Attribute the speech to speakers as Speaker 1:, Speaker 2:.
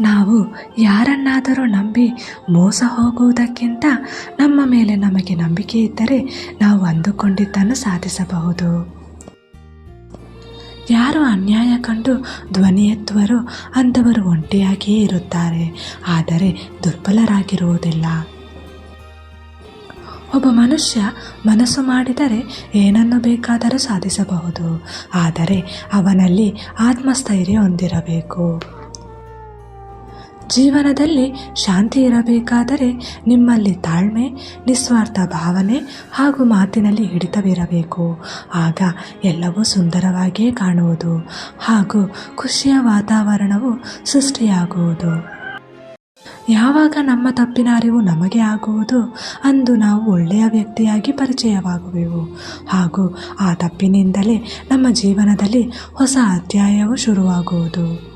Speaker 1: ನಾವು ಯಾರನ್ನಾದರೂ ನಂಬಿ ಮೋಸ ಹೋಗುವುದಕ್ಕಿಂತ ನಮ್ಮ ಮೇಲೆ ನಮಗೆ ನಂಬಿಕೆ ಇದ್ದರೆ ನಾವು ಅಂದುಕೊಂಡಿದ್ದನ್ನು ಸಾಧಿಸಬಹುದು. ಯಾರು ಅನ್ಯಾಯ ಕಂಡು ಧ್ವನಿ ಎತ್ತುವರೋ ಅಂಥವರು ಒಂಟಿಯಾಗಿಯೇ ಇರುತ್ತಾರೆ, ಆದರೆ ದುರ್ಬಲರಾಗಿರುವುದಿಲ್ಲ. ಒಬ್ಬ ಮನುಷ್ಯ ಮನಸ್ಸು ಮಾಡಿದರೆ ಏನನ್ನು ಬೇಕಾದರೂ ಸಾಧಿಸಬಹುದು, ಆದರೆ ಅವನಲ್ಲಿ ಆತ್ಮಸ್ಥೈರ್ಯ ಹೊಂದಿರಬೇಕು. ಜೀವನದಲ್ಲಿ ಶಾಂತಿ ಇರಬೇಕಾದರೆ ನಿಮ್ಮಲ್ಲಿ ತಾಳ್ಮೆ, ನಿಸ್ವಾರ್ಥ ಭಾವನೆ ಹಾಗೂ ಮಾತಿನಲ್ಲಿ ಹಿಡಿತವಿರಬೇಕು. ಆಗ ಎಲ್ಲವೂ ಸುಂದರವಾಗಿಯೇ ಕಾಣುವುದು ಹಾಗೂ ಖುಷಿಯ ವಾತಾವರಣವು ಸೃಷ್ಟಿಯಾಗುವುದು. ಯಾವಾಗ ನಮ್ಮ ತಪ್ಪಿನ ಅರಿವು ನಮಗೆ ಆಗುವುದು ಅಂದು ನಾವು ಒಳ್ಳೆಯ ವ್ಯಕ್ತಿಯಾಗಿ ಪರಿಚಯವಾಗುವೆವು. ಹಾಗೂ ಆ ತಪ್ಪಿನಿಂದಲೇ ನಮ್ಮ ಜೀವನದಲ್ಲಿ ಹೊಸ ಅಧ್ಯಾಯವು ಶುರುವಾಗುವುದು.